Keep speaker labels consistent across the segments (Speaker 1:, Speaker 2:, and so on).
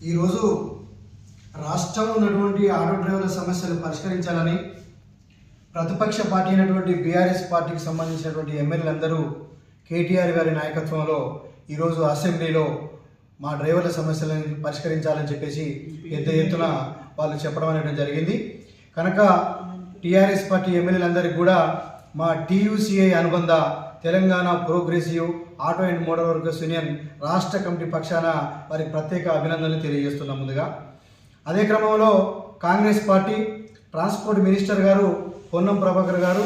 Speaker 1: ఈరోజు రాష్ట్రంలో ఉన్నటువంటి ఆటో డ్రైవర్ల సమస్యలు పరిష్కరించాలని ప్రతిపక్ష పార్టీ అయినటువంటి బీఆర్ఎస్ పార్టీకి సంబంధించినటువంటి ఎమ్మెల్యేలందరూ కేటీఆర్ గారి నాయకత్వంలో ఈరోజు అసెంబ్లీలో మా డ్రైవర్ల సమస్యలను పరిష్కరించాలని చెప్పేసి పెద్ద ఎత్తున వాళ్ళు చెప్పడం అనేది జరిగింది. కనుక టీఆర్ఎస్ పార్టీ ఎమ్మెల్యేలందరికీ కూడా మా టీయూసీఐ అనుబంధ Telangana progressive auto and motor workers union రాష్ట్ర కమిటీ పక్షాన వారికి ప్రత్యేక అభినందనలు తెలియజేస్తున్నాం ముందుగా. అదే క్రమంలో కాంగ్రెస్ పార్టీ ట్రాన్స్పోర్ట్ మినిస్టర్ గారు పొన్నం ప్రభాకర్ గారు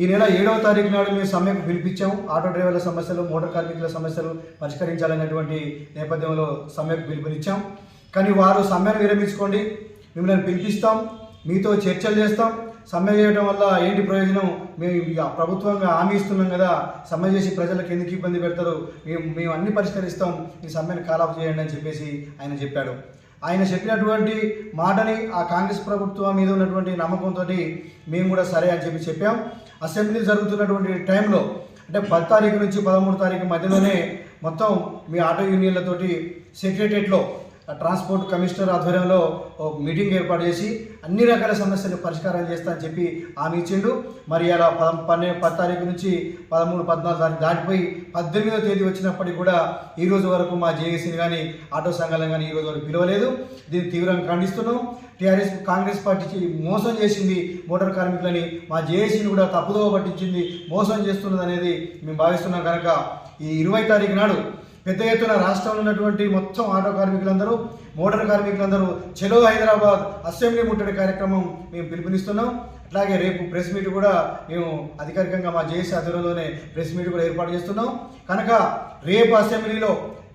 Speaker 1: ఈ నెల ఏడవ తారీఖు నాడు మేము సమ్మెకు పిలిపించాం. ఆటో డ్రైవర్ల సమస్యలు మోటార్ కార్మికుల సమస్యలు పరిష్కరించాలనేటువంటి నేపథ్యంలో సమ్మెకు పిలుపునిచ్చాం. కానీ వారు సమ్మెను విరమించుకోండి మిమ్మల్ని పిలిపిస్తాం. మీతో చర్చలు చేస్తాం. సమ్మె చేయడం వల్ల ఏంటి ప్రయోజనం? మేము ఇక ప్రభుత్వంగా హామీ ఇస్తున్నాం కదా. సమ్మె చేసి ప్రజలకు ఎందుకు ఇబ్బంది పెడతారు? మేము మేము అన్ని పరిష్కరిస్తాం. ఈ సమ్మెను కాలాపు చేయండి అని చెప్పేసి ఆయన చెప్పాడు. ఆయన చెప్పినటువంటి మాటని ఆ కాంగ్రెస్ ప్రభుత్వం మీద ఉన్నటువంటి నమ్మకంతో మేము కూడా సరే అని చెప్పి చెప్పాం. అసెంబ్లీ జరుగుతున్నటువంటి టైంలో అంటే పది తారీఖు నుంచి పదమూడు తారీఖు మధ్యలోనే మొత్తం మీ ఆటో యూనియన్లతోటి సెక్రటరియట్లో ట్రాన్స్పోర్ట్ కమిషనర్ ఆధ్వర్యంలో మీటింగ్ ఏర్పాటు చేసి అన్ని రకాల సమస్యలు పరిష్కారం చేస్తా అని చెప్పి హామీ ఇచ్చిండు. మరి అలా పద పన్నె పది తారీఖు నుంచి పదమూడు పద్నాలుగు తారీఖు దాటిపోయి పద్దెనిమిదో తేదీ వచ్చినప్పటికీ కూడా ఈ రోజు వరకు మా జేఏసీని కానీ ఆటో సంఘాలను కానీ ఈ రోజు వరకు పిలవలేదు. దీన్ని తీవ్రంగా ఖండిస్తున్నాం. టీఆర్ఎస్ కాంగ్రెస్ పార్టీ మోసం చేసింది మోటార్ కార్మికులని. మా జేఏసీని కూడా తప్పుదోవ పట్టించింది. మోసం చేస్తున్నది అనేది మేము భావిస్తున్నాం కనుక ఈ ఇరవై తారీఖు నాడు పెద్ద ఎత్తున రాష్ట్రంలో ఉన్నటువంటి మొత్తం ఆటో కార్మికులందరూ మోటార్ కార్మికులందరూ చెలో హైదరాబాద్ అసెంబ్లీ ముట్టడి కార్యక్రమం మేము పిలుపునిస్తున్నాం. అట్లాగే రేపు ప్రెస్ మీట్ కూడా మేము అధికారికంగా మా జేఏసీ ఆధ్వర్యంలోనే ప్రెస్ మీట్ కూడా ఏర్పాటు చేస్తున్నాం. కనుక రేపు అసెంబ్లీలో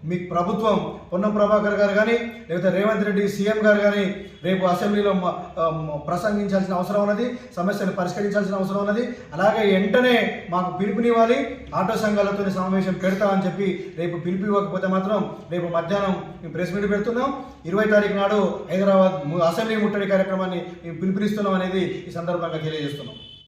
Speaker 1: మీ ప్రభుత్వం పొన్నం ప్రభాకర్ గారు కానీ లేకపోతే రేవంత్ రెడ్డి సీఎం గారు కానీ రేపు అసెంబ్లీలో ప్రసంగించాల్సిన అవసరం ఉన్నది సమస్యను పరిష్కరించాల్సిన అవసరం ఉన్నది. అలాగే వెంటనే మాకు పిలుపునివ్వాలి ఆటో సంఘాలతో సమావేశం పెడతామని చెప్పి రేపు పిలుపు ఇవ్వకపోతే మాత్రం రేపు మధ్యాహ్నం మేము ప్రెస్ మీట్ పెడుతున్నాం. ఇరవై తారీఖు నాడు హైదరాబాద్ అసెంబ్లీ ముట్టడి కార్యక్రమాన్ని మేము పిలుపునిస్తున్నాం అనేది ఈ సందర్భంగా తెలియజేస్తున్నాం.